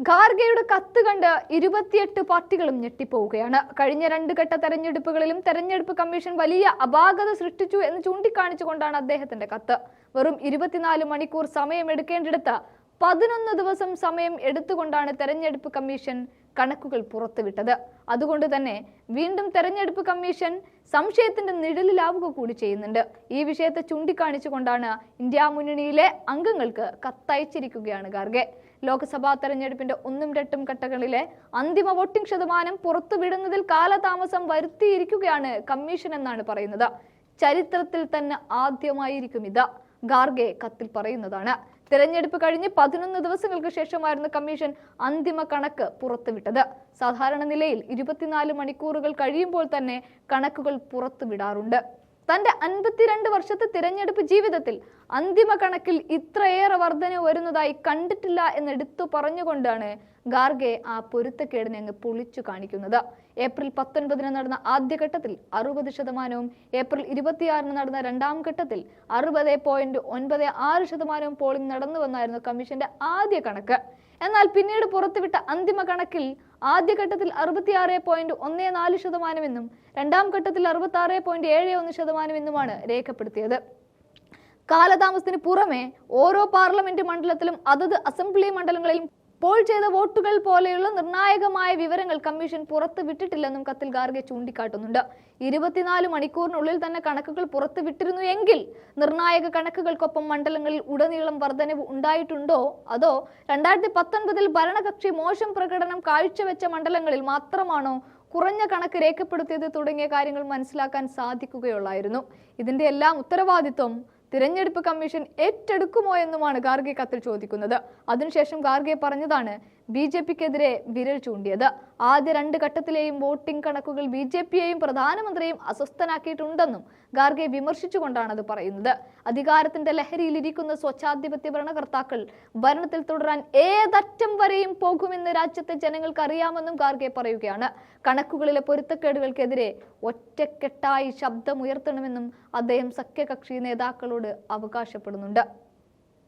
ഖാർഗെയുടെ കത്ത് കണ്ട് ഇരുപത്തിയെട്ട് പാർട്ടികളും ഞെട്ടിപ്പോവുകയാണ്. കഴിഞ്ഞ രണ്ട് ഘട്ട തെരഞ്ഞെടുപ്പുകളിലും തെരഞ്ഞെടുപ്പ് കമ്മീഷൻ വലിയ അപാകത സൃഷ്ടിച്ചു എന്ന് ചൂണ്ടിക്കാണിച്ചുകൊണ്ടാണ് അദ്ദേഹത്തിന്റെ കത്ത്. വെറും ഇരുപത്തിനാല് മണിക്കൂർ സമയം എടുക്കേണ്ടിടത്ത് പതിനൊന്ന് ദിവസം സമയം എടുത്തുകൊണ്ടാണ് തെരഞ്ഞെടുപ്പ് കമ്മീഷൻ കണക്കുകൾ പുറത്തുവിട്ടത്. അതുകൊണ്ട് തന്നെ വീണ്ടും തെരഞ്ഞെടുപ്പ് കമ്മീഷൻ സംശയത്തിന്റെ നിഴലിലാവുക കൂടി ചെയ്യുന്നുണ്ട്. ഈ വിഷയത്തെ ചൂണ്ടിക്കാണിച്ചുകൊണ്ടാണ് ഇന്ത്യ മുന്നണിയിലെ അംഗങ്ങൾക്ക് കത്തയച്ചിരിക്കുകയാണ് ഖാർഗെ. ലോക്സഭാ തെരഞ്ഞെടുപ്പിന്റെ ഒന്നും രണ്ടും ഘട്ടങ്ങളിലെ അന്തിമ വോട്ടിംഗ് ശതമാനം പുറത്തുവിടുന്നതിൽ കാലതാമസം വരുത്തിയിരിക്കുകയാണ് കമ്മീഷൻ എന്നാണ് പറയുന്നത്. ചരിത്രത്തിൽ തന്നെ ആദ്യമായിരിക്കും ഇത് ഖാർഗെ കത്തിൽ പറയുന്നതാണ്. തിരഞ്ഞെടുപ്പ് കഴിഞ്ഞ് പതിനൊന്ന് ദിവസങ്ങൾക്ക് ശേഷമായിരുന്നു കമ്മീഷൻ അന്തിമ കണക്ക് പുറത്തുവിട്ടത്. സാധാരണ നിലയിൽ ഇരുപത്തിനാല് മണിക്കൂറുകൾ കഴിയുമ്പോൾ തന്നെ കണക്കുകൾ പുറത്തുവിടാറുണ്ട്. തന്റെ അൻപത്തിരണ്ട് വർഷത്തെ തിരഞ്ഞെടുപ്പ് ജീവിതത്തിൽ അന്തിമ കണക്കിൽ ഇത്രയേറെ വർധന വരുന്നതായി കണ്ടിട്ടില്ല എന്നെടുത്തു പറഞ്ഞുകൊണ്ടാണ് ഗാർഗെ ആ പൊരുത്തക്കേടിനെ അങ്ങ് പൊളിച്ചു കാണിക്കുന്നത്. ഏപ്രിൽ പത്തൊൻപതിന് നടന്ന ആദ്യഘട്ടത്തിൽ അറുപത് ശതമാനവും ഏപ്രിൽ ഇരുപത്തിയാറിന് നടന്ന രണ്ടാം ഘട്ടത്തിൽ അറുപത് പോയിന്റ് ഒൻപത് ആറ് ശതമാനവും പോളിംഗ് നടന്നുവെന്നായിരുന്നു കമ്മീഷന്റെ ആദ്യ കണക്ക്. എന്നാൽ പിന്നീട് പുറത്തുവിട്ട അന്തിമ കണക്കിൽ ആദ്യഘട്ടത്തിൽ അറുപത്തിയാറ് പോയിന്റ് ഒന്ന് നാല് ശതമാനമെന്നും രണ്ടാം ഘട്ടത്തിൽ അറുപത്തി ആറ് പോയിന്റ് ഏഴ് ഒന്ന് ശതമാനമെന്നുമാണ് രേഖപ്പെടുത്തിയത്. കാലതാമസത്തിന് പുറമെ ഓരോ പാർലമെന്റ് മണ്ഡലത്തിലും അതത് അസംബ്ലി മണ്ഡലങ്ങളിലും പോൾ ചെയ്ത വോട്ടുകൾ പോലെയുള്ള നിർണായകമായ വിവരങ്ങൾ കമ്മീഷൻ പുറത്തു വിട്ടിട്ടില്ലെന്നും കത്തിൽ ഗാർഗെ ചൂണ്ടിക്കാട്ടുന്നുണ്ട്. ഇരുപത്തിനാല് മണിക്കൂറിനുള്ളിൽ തന്നെ കണക്കുകൾ പുറത്തു വിട്ടിരുന്നു എങ്കിൽ നിർണായക കണക്കുകൾക്കൊപ്പം മണ്ഡലങ്ങളിൽ ഉടനീളം വർധനവ് ഉണ്ടായിട്ടുണ്ടോ? അതോ രണ്ടായിരത്തി പത്തൊൻപതിൽ ഭരണകക്ഷി മോശം പ്രകടനം കാഴ്ചവെച്ച മണ്ഡലങ്ങളിൽ മാത്രമാണോ കുറഞ്ഞ കണക്ക് രേഖപ്പെടുത്തിയത് തുടങ്ങിയ കാര്യങ്ങൾ മനസ്സിലാക്കാൻ സാധിക്കുകയുള്ളായിരുന്നു. ഇതിന്റെ എല്ലാം ഉത്തരവാദിത്വം തിരഞ്ഞെടുപ്പ് കമ്മീഷൻ ഏറ്റെടുക്കുമോ എന്നുമാണ് ഗാർഗെ കത്തിൽ ചോദിക്കുന്നത്. അതിനുശേഷം ഗാർഗെ പറഞ്ഞതാണ് ബി ജെ പിക്കെതിരെ വിരൽ ചൂണ്ടിയത്. ആദ്യ രണ്ട് ഘട്ടത്തിലെയും വോട്ടിംഗ് കണക്കുകൾ ബി ജെ പിയെയും പ്രധാനമന്ത്രിയെയും അസ്വസ്ഥനാക്കിയിട്ടുണ്ടെന്നും ഗാർഗെ വിമർശിച്ചുകൊണ്ടാണത് പറയുന്നത്. അധികാരത്തിന്റെ ലഹരിയിലിരിക്കുന്ന സ്വച്ഛാധിപത്യ ഭരണകർത്താക്കൾ ഭരണത്തിൽ തുടരാൻ ഏതറ്റം വരെയും പോകുമെന്ന് രാജ്യത്തെ ജനങ്ങൾക്ക് അറിയാമെന്നും ഗാർഗെ പറയുകയാണ്. കണക്കുകളിലെ പൊരുത്തക്കേടുകൾക്കെതിരെ ഒറ്റക്കെട്ടായി ശബ്ദമുയർത്തണമെന്നും അദ്ദേഹം സഖ്യകക്ഷി നേതാക്കളോട് അവകാശപ്പെടുന്നുണ്ട്.